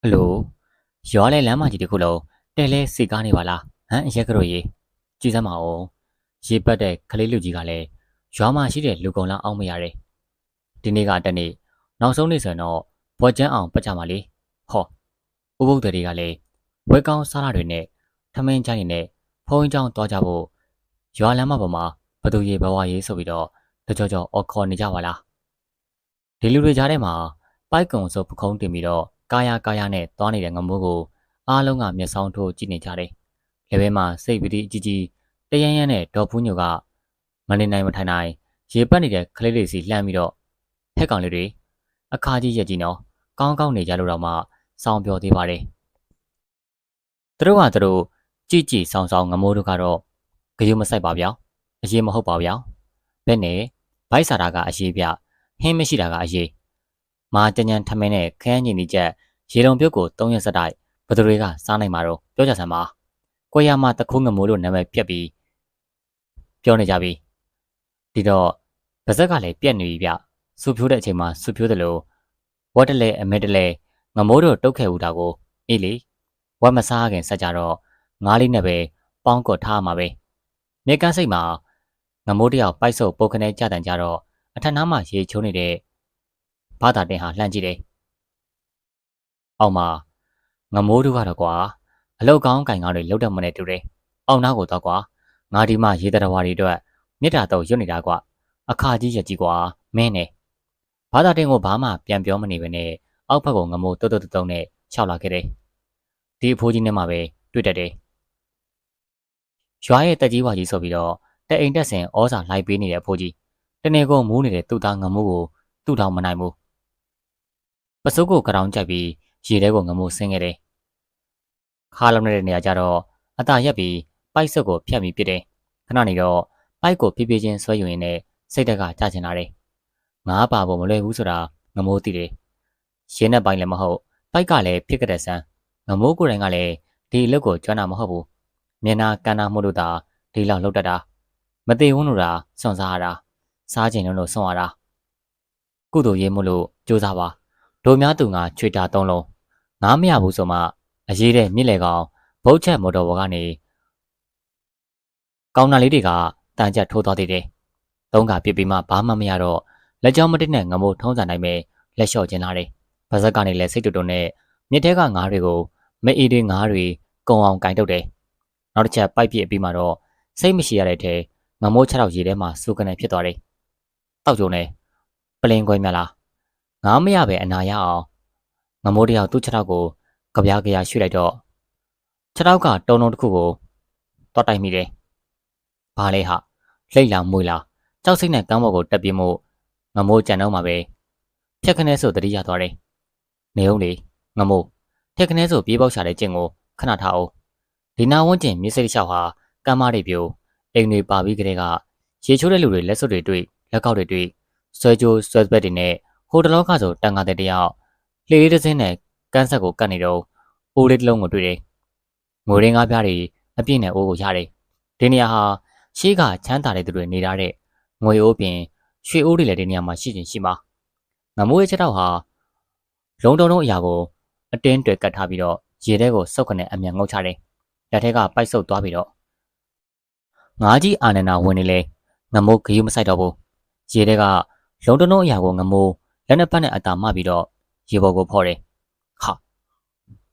ဟယ်လိုရွာလဲလမ်းမကြီးတစ်ခုလုံးတဲလဲစီကားနေပါလားဟမ်အရက်ကတော့ရေကြည်စမ်းပါဦးရေပတ်တဲ့ကလေးလူကြီးကလည်းရွာမှာရှိတဲ့လူကုန်လန်းအောင်မရတယ်ဒီနေ့ကတနေ့နောက်ဆုံးနေ့ဆိုရင်တော့ဘွက်ကျန်းအောင်ပတ်ကြမှာလေဟောဥပုပ်တွေကလည်းဝက်ကောင်းစားရတွေနဲ့ထမင်းချိုင်းနဲ့ဖုံးကြောင်းသွားကြဖို့ရွာလမ်းမပေါ်မှာဘသူရေဘဝရေးဆိုပြီးတော့တကြောကြောအော်ခေါ်နေကြပါလားဒီလူတွေကြားထဲမှာပိုက်ကုံဆိုပခုံးတင်ပြီးတော့ ကာယကာယနဲ့သွားနေတဲ့ငမိုးကိုအားလုံးကမျက်စောင်းထိုးကြည့်နေကြတယ်။လေဘဲမှာစိတ်ပတိအကြီးကြီးတရရန်နဲ့ဒေါ်ဖူးညိုကမနေနိုင်မထိုင်နိုင်ရေပတ်နေတဲ့ကလေးလေးစီလှမ်းပြီးတော့ဟက်ကောင်လေးတွေအခါကြီးရက်ကြီးနော်ကောင်းကောင်းနေကြလို့တော့မှစောင်းပြောသေးပါတယ်။သူတို့ကသူတို့ကြည်ကြည်ဆောင်းဆောင်းငမိုးတို့ကတော့ဂယုမဆိုင်ပါဗျာ။အရေးမဟုတ်ပါဗျာ။ဘယ်နဲ့ဘိုက်စာတာကအရေးပြဟင်းမရှိတာကအရေး မာတညံထမင်းနဲ့ခန်းညီနီချက်ရေလုံပြုတ်ကို၃ရက်ဆက်တိုက်ဘသူတွေကစားနိုင်မှာတော့ပြောကြစမ်းပါ။ကိုရမတခုံးငမိုးလို့နာမည်ပြက်ပြီးပြောနေကြပြီ။ဒီတော့ဗဇက်ကလည်းပြက်နေပြီဗျ။စူဖြိုးတဲ့အချိန်မှာစူဖြိုးတယ်လို့ဝတ်တလဲအမဲတလဲငမိုးတို့တုတ်ခဲ့ဦးတာကိုအေးလေဝတ်မစားခင်ဆက်ကြတော့ငားလေးနဲ့ပဲပေါင်းကော်ထားမှာပဲ။မြေကန်းစိတ်မှာငမိုးတယောက်ပိုက်ဆုပ်ပုတ်ခနဲကြတန်ကြတော့အထက်နားမှာရေချိုးနေတဲ့ ဘာသာတင်ဟာလှမ်းကြည့်တယ်။အောက်မှာငမိုးတို့ကတော့ကွာအလောက်ကောင်းကင်ကားတွေလောက်တယ်မနဲ့တူတယ်။အောက်နားကိုတော့ကွာငါဒီမှာရေတရဝါတွေအတွက်မြစ်တာတော့ရွတ်နေတာကွာအခါကြီးရကြီးကွာမင်းနဲ့ဘာသာတင်ကိုဘာမှပြန်ပြောမနေဘဲနဲ့အောက်ဘက်ကိုငမိုးတုတ်တုတ်တုံနဲ့ခြောက်လာခဲ့တယ်။ဒီအဖိုးကြီးနဲ့မှပဲတွေ့တတ်တယ်။ရွာရဲ့တက်ကြီးဝါကြီးဆိုပြီးတော့တအိမ်တက်ဆင်ဩစာလိုက်ပေးနေတဲ့အဖိုးကြီးတနေကုန်မူးနေတဲ့သူ့သားငမိုးကိုသူ့ထောင်မနိုင်ဘူး ပစိုးကိုကရောင်ကြိုက်ပြီးရေထဲကိုငမိုးဆင်းခဲ့တယ်ခါလုံးနေတဲ့နေရာကျတော့အตาရက်ပြီးပိုက်စုပ်ကိုဖြတ်ပြီးပြစ်တယ်ခဏနေတော့ပိုက်ကိုဖြည်းဖြည်းချင်းဆွဲယူရင်းနဲ့စိတ်တက်ကကြချင်လာတယ်ငါးပါဖို့မလွယ်ဘူးဆိုတာငမိုးသိတယ်ရင်းနဲ့ပိုင်းလည်းမဟုတ်ပိုက်ကလည်းဖြစ်ကြတဲ့ဆန်းငမိုးကိုယ်တိုင်ကလည်းဒီအလုပ်ကိုကျွမ်းတာမဟုတ်ဘူးမျက်နာကန်နာမှုလို့သာဒီလောက်လောက်တတ်တာမသေးဝန်းလို့တာစွန့်စားရတာစားကျင်လို့စွန့်ရတာကုသိုလ်ရေးမှုလို့ကြိုးစားပါ ဒိုများသူငါချွေတာသုံးလုံးငားမရဘူးဆိုမှအရေးတဲ့မြစ်လေကောင်ဘုတ်ချက်မော်တော်ဘော်ကနေကောင်းနာလေးတွေကတန်ကြထိုးသွားသေးတယ်။သုံးကပြစ်ပြီးမှဘာမှမရတော့လက်ကြောင်းမတက်နဲ့ငမိုးထုံးစံနိုင်ပဲလက်လျှော့ကျင်းလာတယ်။ဗဇက်ကနေလည်းစိတ်တူတူနဲ့မြစ်ထဲကငါးတွေကိုမအေးတွေငါးတွေကုံအောင်ကင်တုတ်တယ်။နောက်တစ်ချက်ပိုက်ပြစ်ပြီးမှတော့စိတ်မရှိရတဲ့ထဲငမိုးခြေထောက်ရေထဲမှာစူကနေဖြစ်သွားတယ်။တောက်ကြုံနဲ့ပလင်ခွဲမြလား ငားမရပဲအနာရအောင်ငမိုးတယောက်သူ့ခြေထောက်ကိုကြပြားကြရာရွှေ့လိုက်တော့ခြေထောက်ကတုံတုံတစ်ခုကိုတော့တိုက်မိတယ်။ဘာလဲဟာလှိတ်လာမွေလာကြောက်စိတ်နဲ့ကမ်းဘော်ကိုတက်ပြမှုငမိုးကြံတော့မှာပဲဖြက်ခနဲဆိုတတိရသွားတယ်။နေအောင်လေငမိုးဖြက်ခနဲဆိုပြေးပေါက်ရှာတဲ့ကျင့်ကိုခဏထားအောင်ဒီနာဝန်းကျင်မြစ်စိတ်လျှောက်ဟာကမ်းမတွေပြိုအိမ်တွေပါပြီးကလေးကရေချိုးတဲ့လူတွေလက်စွပ်တွေတွေ့လက်ကောက်တွေတွေ့ဆွဲကြိုးဆွဲပက်တွေနဲ့ ဟိုတလောကဆိုတန်ခါတဲ့တယောက်လှေလေးတစ်စင်းနဲ့ကန်းဆက်ကိုကတ်နေတော့အိုးလေးတစ်လုံးကိုတွေ့တယ်။ငွေရင်းကားပြားတွေအပြည့်နဲ့အိုးကိုရတယ်။ဒီနေရာဟာရှေးကချမ်းသာတဲ့သူတွေနေရတဲ့ငွေအိုးပြင်ရွှေအိုးတွေလည်းဒီနေရာမှာရှိချင်းရှိမှာ။ငမိုးရဲ့ချက်တော့ဟာလုံတုံတုံအရာကိုအတင်းတွေကတ်ထားပြီးတော့ရေထဲကိုစုပ်ကနေအမြန်ငုတ်ချတယ်။လက်ထဲကပိုက်ဆုပ်သွားပြီးတော့ငါးကြီးအာနန္ဒာဝင်နေလေငမိုးဂယုမဆိုင်တော့ဘူး။ရေထဲကလုံတုံတုံအရာကိုငမိုး လက်နှစ်ဖက်နဲ့အတာမပြီးတော့ရေပေါ်ကိုဖော်တယ်။ဟာ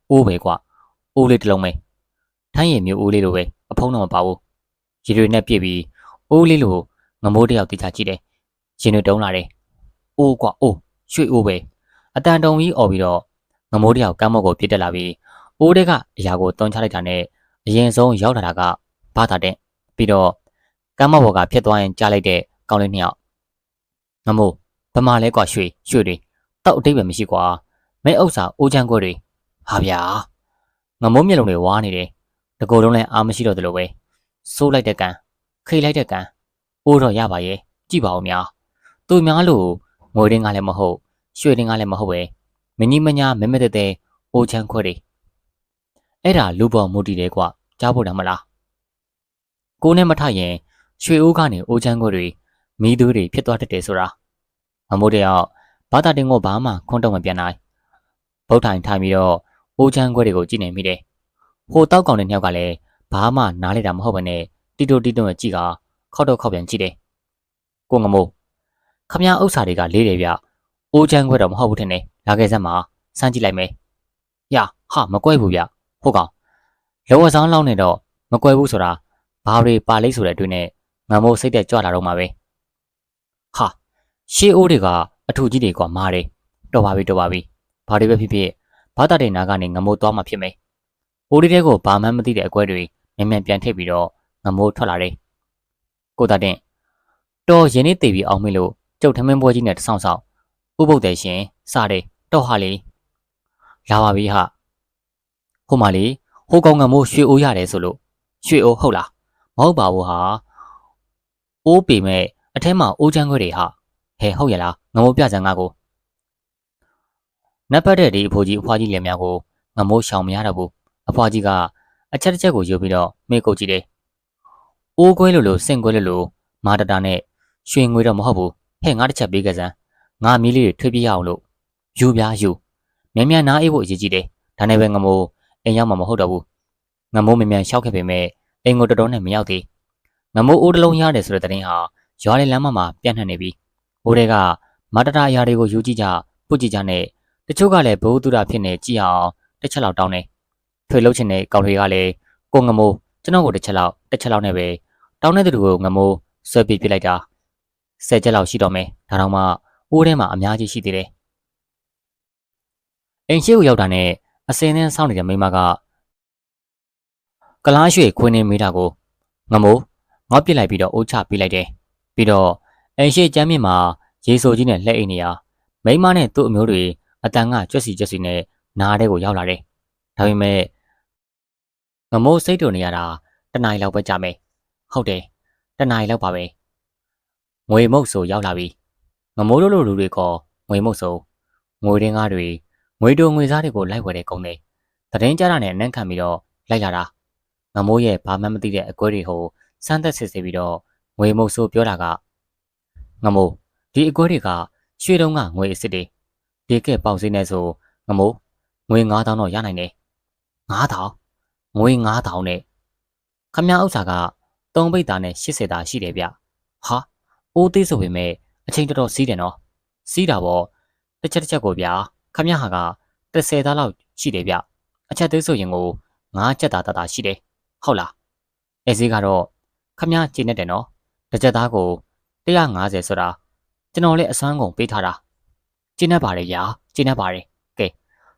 အိုးပဲကွာအိုးလေးတစ်လုံးပဲထိုင်းရည်မျိုးအိုးလေးလိုပဲအဖုံးတော့မပါဘူး။ရေတွေနဲ့ပြည့်ပြီးအိုးလေးလိုငမိုးတယောက်တိချကြည့်တယ်။ရင်တွေတုံးလာတယ်။အိုးကွာအိုးရွှေအိုးပဲအတန်တုံကြီးអော်ပြီးတော့ငမိုးတယောက်ကမ်းမော့ကိုပြစ်တက်လာပြီးအိုးတဲကအရာကိုတွန်းချလိုက်တာနဲ့အရင်ဆုံးရောက်လာတာကဘာသာတဲ့ပြီးတော့ကမ်းမော့ဘော်ကဖြစ်သွားရင်ကြားလိုက်တဲ့ကောင်းလေးနှစ်ယောက်ငမိုး ဗမာလဲကွာရွှေရွှေတွေတောက်အတိတ်ပဲမရှိကွာမဲဥစ္စာအိုးချမ်းခွဲတွေဟာဗျာငမိုးမျက်လုံးတွေဝါနေတယ်တကိုယ်လုံးလည်းအာမရှိတော့သလိုပဲစိုးလိုက်တဲ့ကန်ခိလိုက်တဲ့ကန်အိုးတော့ရပါရဲ့ကြည့်ပါဦးများသူများလို့ငွေရင်းကလည်းမဟုတ်ရွှေရင်းကလည်းမဟုတ်ပဲမကြီးမညာမဲမဲတဲ့တဲ့အိုးချမ်းခွဲတွေအဲ့ဒါလူပေါ်မူတည်တယ်ကွာကြားဖို့တယ်မလားကိုနဲ့မထရင်ရွှေအိုးကနေအိုးချမ်းခွဲတွေမီးသွေးတွေဖြစ်သွားတတ်တယ်ဆိုတာ မမိုးတယောက်ဘာသာတင်ကိုဘာမှခွန်းတော့မပြန်နိုင်ဗုဒ္ဓိုင်ထိုင်ပြီးတော့အိုးချမ်းခွဲတွေကိုကြည့်နေမိတယ်ဟိုတောက်ကောင်တဲ့နှစ်ယောက်ကလည်းဘာမှနားလေတာမဟုတ်ဘဲနဲ့တီတိုတီတုံနဲ့ကြည့်ကခောက်တော့ခောက်ပြန်ကြည့်တယ်ကိုငမိုးခမရဥစ္စာတွေကလေးတယ်ဗျအိုးချမ်းခွဲတော့မဟုတ်ဘူးထင်တယ်လာခဲ့စမ်းမှာစမ်းကြည့်လိုက်မယ်ရဟာမကွဲဘူးဗျဟုတ်ကောင်လောဝဆောင်လောက်နေတော့မကွဲဘူးဆိုတာဘာတွေပါလိမ့်ဆိုတဲ့အတွေ့နဲ့ငမိုးစိတ်တက်ကြွလာတော့မှာပဲဟာ ရှေးအိုးတွေကအထူကြီးတွေကမာတယ်တော်ပါပြီတော်ပါပြီဘာတွေပဲဖြစ်ဖြစ်ဘာသာတဲ့နာကနေငမိုးသွားမှဖြစ်မယ်အိုးတွေကဘာမှမသိတဲ့အကွဲတွေမြန်မြန်ပြန်ထိပ်ပြီးတော့ငမိုးထွက်လာတယ်ကိုသားတင်တော်ရင်းနေသေးပြီးအောင်မေးလို့ကျုပ်ထမင်းပွဲကြီးနဲ့တဆောင်းဆောင်းဥပုပ်တယ်ရှင်စတယ်တော့ဟာလေလာပါပြီဟာဟိုမှာလေဟိုကောင်ငမိုးရွှေအိုးရတယ်ဆိုလို့ရွှေအိုးဟုတ်လားမဟုတ်ပါဘူးဟာအိုးပေမဲ့အထဲမှာအိုးချမ်းခွဲတွေဟာ ဟဲဟုတ်ရလားငမိုးပြစံငါကိုနပ်ပတ်တဲ့ဒီအဖိုးကြီးအဖွားကြီးလည်းများကိုငမိုးရှောင်မရတော့ဘူးအဖွားကြီးကအချက်တစ်ချက်ကိုယူပြီးတော့မေ့ကုတ်ကြည့်တယ်အိုးခွဲလို့လို့စင့်ခွဲလို့လို့မာတတာနဲ့ရွှေငွေတော့မဟုတ်ဘူးဟဲ့ငါတစ်ချက်ပေးကြစမ်းငါမီးလေးတွေထွေးပြရအောင်လို့ယူပြားယူမြန်မြန်နားအေးဖို့အရေးကြီးတယ်ဒါနဲ့ပဲငမိုးအိမ်ရောက်မှာမဟုတ်တော့ဘူးငမိုးမြန်မြန်ရှောက်ခဲ့ပေမဲ့အိမ်ကိုတော်တော်နဲ့မရောက်သေးငမိုးအိုးတစ်လုံးရတယ်ဆိုတဲ့တဲ့ရင်ဟာရွာလေလမ်းမမှာပြန့်နှံ့နေပြီ အိုးတွေကမတတအရာတွေကိုယူကြည့်ကြပုတ်ကြည့်ကြနဲ့တချို့ကလည်းဘိုးသူရဖြစ်နေကြည့်အောင်တစ်ချက်လောက်တောင်းတယ်ထွေလှုပ်ချင်တဲ့ကောင်တွေကလည်းကိုငမိုးကျွန်တော်ကိုတစ်ချက်လောက်တစ်ချက်လောက်နဲ့ပဲတောင်းတဲ့သူကိုငမိုးဆွဲပစ်ပြလိုက်တာဆယ်ချက်လောက်ရှိတော့မယ်ဒါတော့မှအိုးထဲမှာအများကြီးရှိသေးတယ်အိမ်ရှိကိုရောက်တာနဲ့အစင်းနဲ့စောင့်နေတဲ့မိမကကလားရွှေခွင်းနေမိတာကိုငမိုးငေါ့ပစ်လိုက်ပြီးတော့အိုးချပြလိုက်တယ်ပြီးတော့ အိမ်ရှိကျမ်းမြင့်မှာရေဆိုကြီးနဲ့လှည့်အိမ်နေရမိမနဲ့သူ့အမျိုးတွေအတန်ကကြွက်စီကြွက်စီနဲ့နားထဲကိုရောက်လာတယ်ဒါပေမဲ့ငမိုးစိတ်တုန်နေရတာတနားရီလောက်ပဲကြာမယ်ဟုတ်တယ်တနားရီလောက်ပါပဲငွေမုတ်ဆိုရောက်လာပြီငမိုးတို့လိုလူတွေခေါ်ငွေမုတ်ဆိုငွေရင်းကားတွေငွေတိုငွေစားတွေကိုလိုက်ဝယ်တဲ့ကုန်းတွေသတင်းကြတာနဲ့အနံ့ခံပြီးတော့လိုက်လာတာငမိုးရဲ့ဘာမှမသိတဲ့အကွဲတွေဟိုစမ်းသက်စစ်စစ်ပြီးတော့ငွေမုတ်ဆိုပြောတာက ငမိုးဒီအကွဲတွေကရွှေတုံးကငွေအစ်စ်တွေဒီကဲပေါင်စင်းနေဆိုငမိုးငွေ9000တော့ရနိုင်တယ်9000ငွေ9000နဲ့ခမည်းဥစ္စာက3ပိတ်သားနဲ့80သားရှိတယ်ဗျဟာအိုးသေးဆိုပေမဲ့အချိန်တော်တော်စီးတယ်နော်စီးတာပေါ့တစ်ချက်တစ်ချက်ကိုဗျာခမည်းဟာက30သားလောက်ရှိတယ်ဗျအချက်သေးဆိုရင်ကို9ချက်သားတတာရှိတယ်ဟုတ်လားအဲဈေးကတော့ခမည်းကျင်းနေတယ်နော်တစ်ချက်သားကို 150ဆိုတာကျွန်တော်လည်းအစွမ်းကုန်ပေးထားတာကျင်းနေပါတယ်ဗျာကျင်းနေပါတယ်ကဲ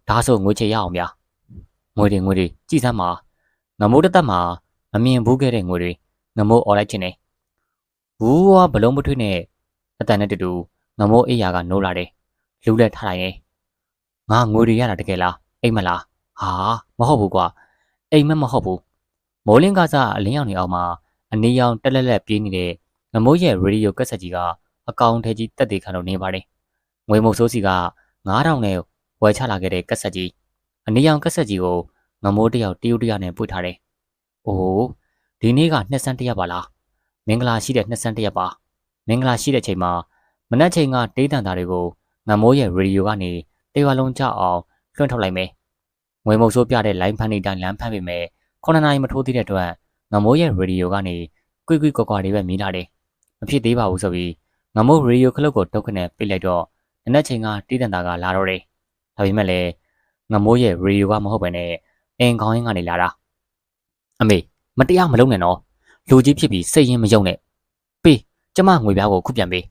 ဒါဆိုငွေချေရအောင်ဗျာငွေတွေငွေတွေကြည်စမ်းပါငမိုးတသက်မှာမမြင်ဘူးခဲ့တဲ့ငွေတွေငမိုးអော်လိုက်ခြင်းနဲ့ဘူးဝါဘလုံးမထွေးနဲ့အတန်နဲ့တူတူငမိုးအိယာကနိုးလာတယ်လူလက်ထားလိုက်ရင်ငါငွေတွေရတာတကယ်လားအိမ်မလားဟာမဟုတ်ဘူးကွာအိမ်မမဟုတ်ဘူးမိုးလင်းကစားအလင်းရောင်နေအောင်မှာအနေရောင်တက်လက်လက်ပြေးနေတဲ့ ငမိုးရဲ့ရေဒီယိုကက်ဆက်ကြီးကအကောင်ထဲကြီးတက်သေးခံလို့နေပါတယ်ငွေမုတ်ဆိုးစီက9000နဲ့ဝယ်ချလာခဲ့တဲ့ကက်ဆက်ကြီးအနေရောင်ကက်ဆက်ကြီးကိုငမိုးတယောက်တရုတ်တရနဲ့ပွေထားတယ်။အိုးဒီနေ့ကနှစ်ဆန်းတရက်ပါလား။မင်္ဂလာရှိတဲ့နှစ်ဆန်းတရက်ပါ။မင်္ဂလာရှိတဲ့ချိန်မှာမနက်ချိန်ကတေးတန်တာတွေကိုငမိုးရဲ့ရေဒီယိုကနေတေဝါလုံးကြအောင်လွှင့်ထုတ်လိုက်မယ်။ငွေမုတ်ဆိုးပြတဲ့ line ဖန်နေတိုင်းလမ်းဖန်ပေမဲ့9နာရီမထိုးသေးတဲ့အတွက်ငမိုးရဲ့ရေဒီယိုကနေကွိကွိကွာကွာတွေပဲမြင်လာတယ်။ မဖြစ်သေးပါဘူးဆိုပြီးငမိုးရေဒီယိုခလုတ်ကိုတုတ်ခနဲ့ပြလိုက်တော့နနက်ချိန်ကတေးတန်တာကလာတော့တယ်။ဒါပေမဲ့လည်းငမိုးရဲ့ရေဒီယိုကမဟုတ်ဘဲနဲ့အင်ခေါင်းရင်းကနေလာတာအမေမတရားမလုပ်နဲ့နော်လူကြီးဖြစ်ပြီးစိတ်ရင်းမယုံနဲ့ပေးကျမငွေပြားကိုခုပြန်ပေး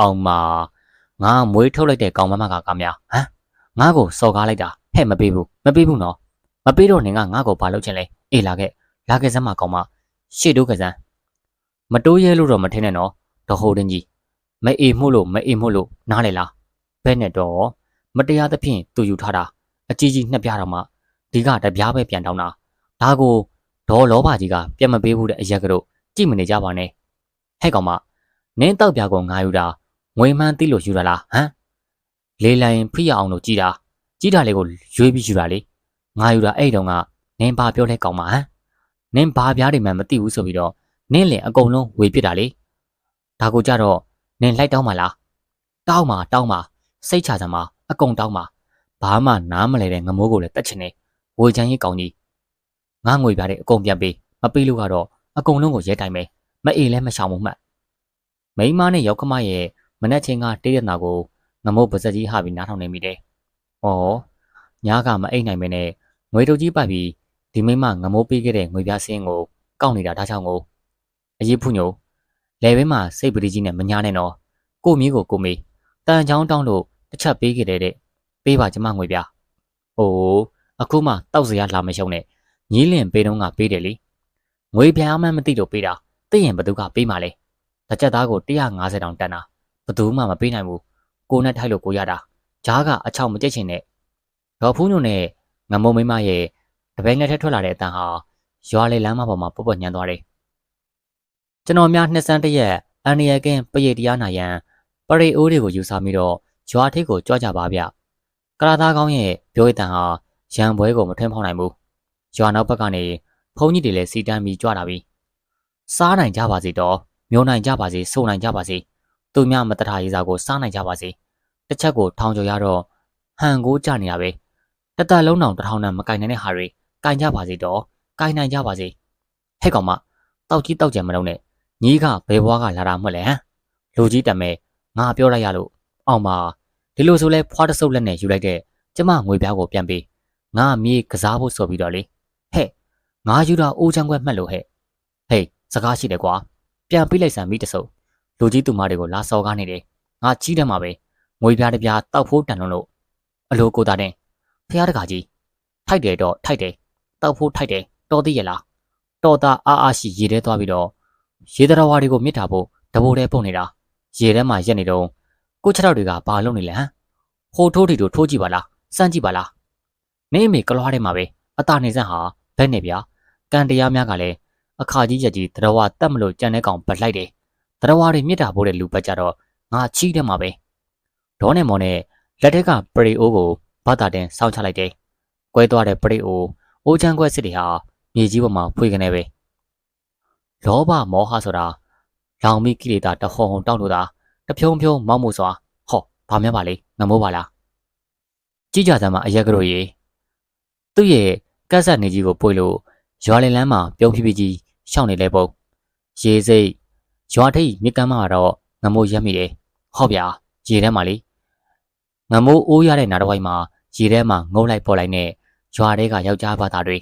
အောင်မငါမွေးထုတ်လိုက်တဲ့ကောင်မမကကများဟမ်ငါ့ကိုစော်ကားလိုက်တာဟဲ့မပေးဘူးမပေးဘူးနော်မပေးတော့နေငါငါ့ကိုဘာလုပ်ချင်လဲအေးလာခဲ့လာခဲ့စမ်းမကောင်မရှေ့တိုးကစမ်း မတိုးရဲလို့တော့မထင်နဲ့နော်တဟိုတင်းကြီးမအေးမှုလို့မအေးမှုလို့နားလေလားဘဲနဲ့တော့မတရားသဖြင့်သူယူထားတာအကြီးကြီးနှစ်ပြားတော့မှဒီကတပြားပဲပြန်တောင်းတာဒါကိုဒေါ်လောဘကြီးကပြန်မပေးဘူးတဲ့အရက်ကတော့ကြည့်မနေကြပါနဲ့ဟဲ့ကောင်မနင်းတောက်ပြားကိုငါယူတာငွေမှန်းသိလို့ယူတာလားဟမ်လေးလိုင်းဖိရအောင်လို့ကြည်တာကြည်တာလေးကိုရွေးပြီးယူတာလေငါယူတာအဲ့တုန်းကနင်းဘာပြောလဲကောင်မဟမ်နင်းဘာပြားတွေမှမသိဘူးဆိုပြီးတော့ နင်းလင်အကုန်လုံးဝေပြစ်တာလေဒါကိုကြတော့နင်းလိုက်တောင်းပါလားတောင်းပါတောင်းပါစိတ်ချစမ်းပါအကုန်တောင်းပါဘာဘာမှနားမလဲတဲ့ငမိုးကိုလည်းတက်ချင်တယ်ဝေချမ်းကြီးကောင်းကြီးငါငွေပြတဲ့အကုန်ပြန်ပေးမပေးလို့ကတော့အကုန်လုံးကိုရဲတိုင်မယ်မအေးလည်းမရှောင်ဘူးမှတ်မိန်းမနဲ့ရောက်ခမရဲ့မနက်ချင်းကတေးတဲ့နာကိုငမိုးပါဇက်ကြီးဟာပြီးနားထောင်နေမိတယ်။ဩညကမအိတ်နိုင်မနဲ့ငွေတို့ကြီးပိုက်ပြီးဒီမိန်းမငမိုးပေးခဲ့တဲ့ငွေပြစင်းကိုကောက်နေတာဒါကြောင့်ကို အရေးဖုညိုလေဘဲမှာစိတ်ပရိကြီးနဲ့မညာနဲ့တော့ကိုမီးကိုကိုမေးတန်ချောင်းတောင်းလို့တစ်ချက်ပေးခဲ့တဲ့တဲ့ပေးပါကျမငွေပြ။အိုးအခုမှတောက်စရာလာမရှုံနဲ့ညီးလင်ပေးတော့ကပေးတယ်လေငွေပြားမှမသိလို့ပေးတာသိရင်ဘသူကပေးမှလဲတစ်ချက်သားကို150တောင်တန်တာဘသူမှမပေးနိုင်ဘူးကိုနဲ့ထိုက်လို့ကိုရတာဂျားကအချောက်မကြက်ချင်နဲ့ဒေါ်ဖူးညိုနဲ့ငမုံမိမရဲ့တပည့်နဲ့ထက်ထွက်လာတဲ့အတန်ဟာရွာလေလမ်းမပေါ်မှာပုတ်ပုတ်ညံသွားတယ် ကျွန်တော်များနှစ်ဆန်းတရက်အန်ရီယကင်းပရိတ်တရားနာရန်ပရိအိုးတွေကိုယူဆပြီးတော့ရွာထိပ်ကိုကြွကြပါဗျကရာသားကောင်းရဲ့ပြောရတဲ့ဟာရံပွဲကိုမထွန်းဖောင်းနိုင်ဘူးရွာနောက်ဘက်ကနေဖုန်းကြီးတွေလည်းစီတန်းပြီးကြွလာပြီစားနိုင်ကြပါစေတော့မျိုးနိုင်ကြပါစေစုံနိုင်ကြပါစေသူများမတထာရေးစာကိုစားနိုင်ကြပါစေတစ်ချက်ကိုထောင်ကျော်ရတော့ဟန်ကိုကြနေရပဲတတလုံးတောင်တထောင်နဲ့မကင်နိုင်တဲ့ဟာတွေကင်ကြပါစေတော့ကင်နိုင်ကြပါစေဟဲ့ကောင်မတောက်ကြီးတောက်ကြံမလုံးနဲ့ ညီးကဘယ်ဘွားကလာတာမှလဲဟမ်လူကြီးတမဲငါပြောလိုက်ရလို့အောင်ပါဒီလိုဆိုလဲဖွားတဆုပ်လက်နဲ့ယူလိုက်တဲ့ကျမငွေပြားကိုပြန်ပေးငါမြေကစားဖို့ဆိုပြီးတော့လေဟဲ့ငါယူတာအိုးချမ်းခွက်မှတ်လို့ဟဲ့ဟေးစကားရှိတယ်ကွာပြန်ပေးလိုက်စမ်းမိတဆုပ်လူကြီးသူမတွေကိုလာစော်ကားနေတယ်ငါကြီးတယ်မှာပဲငွေပြားတစ်ပြားတောက်ဖို့တန်လုံးလို့အလိုကိုသားတဲ့ဖះတကာကြီးထိုက်တယ်တော့ထိုက်တယ်တောက်ဖို့ထိုက်တယ်တော်သေးရဲ့လားတော်သားအားအားရှိရေထဲသွားပြီးတော့ ရေတရဝါတွေကိုမြစ်တာဖို့တဘိုးထဲပုံနေတာရေထဲမှာရက်နေတော့ကိုချောက်တွေကဘာလုပ်နေလဲဟမ်ဟိုထိုးတီတို့ထိုးကြည့်ပါလားစမ်းကြည့်ပါလားနေအမေကလွားထဲမှာပဲအတာနေစမ်းဟာဘက်နေဗျာကန်တရားများကလည်းအခါကြီးရက်ကြီးတရဝတတ်မလို့ကြံတဲ့ကောင်ပတ်လိုက်တယ်တရဝတွေမြစ်တာဖို့တဲ့လူပတ်ကြတော့ငါချီးတယ်မှာပဲဒေါနဲ့မော်နဲ့လက်ထက်ကပရိအိုးကိုဘာတာတင်စောင့်ချလိုက်တယ်ကွဲသွားတဲ့ပရိအိုးအိုးချမ်းခွက်စစ်တွေဟာမြေကြီးပေါ်မှာဖွေကနေပဲ လောဘမောဟဆိုတာလောင်မိကိလေသာတဟုံဟုံတောက်လို့သာတဖြုံဖြုံမောက်မှုစွာဟောဘာများပါလဲငမိုးပါလားကြည်ကြသမားအရက်ကတို့ရေသူ့ရဲ့ကက်ဆက်နေကြီးကိုပွေလို့ရွာလင်လန်းမှာပြုံးဖြည်းဖြည်းကြီးရှောင်းနေလဲပုံရေစိတ်ရွာထိပ်မြကမ်းမှာတော့ငမိုးရက်မိတယ်ဟောဗျာရေထဲမှာလေငမိုးအိုးရတဲ့နားတစ်ဝိုက်မှာရေထဲမှာငုံလိုက်ပေါ်လိုက်နဲ့ရွာထဲကယောက်ျားဘာသာတွေ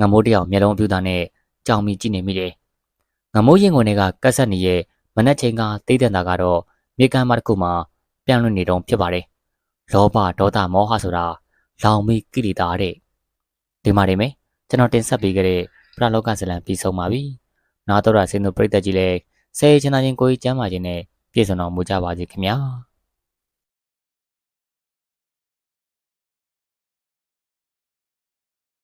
ငမိုးတယောက်မျက်လုံးပြူတာနဲ့ကြောင်မီကြည့်နေမိတယ် ငမိုးရင်ဝင်တွေကကက်ဆက်နေရဲ့မနက်ချိန်ကတိတ်တန်တာကတော့မြေကမ်းမတစ်ခုမှာပြန်လွင့်နေတော့ဖြစ်ပါတယ်လောဘဒေါသမောဟဆိုတာလောင်မီကိလေသာတဲ့ဒီမှာနေမယ်ကျွန်တော်တင်ဆက်ပေးခဲ့တဲ့ပရလောကဇလံပြီးဆုံးပါပြီ။နာတော်ရစင်တို့ပြိတ္တကြီးလည်းဆယ်ချင်သာချင်းကိုကြီးကျမ်းမာခြင်းနဲ့ပြည့်စုံတော်မူကြပါစေခင်ဗျာ။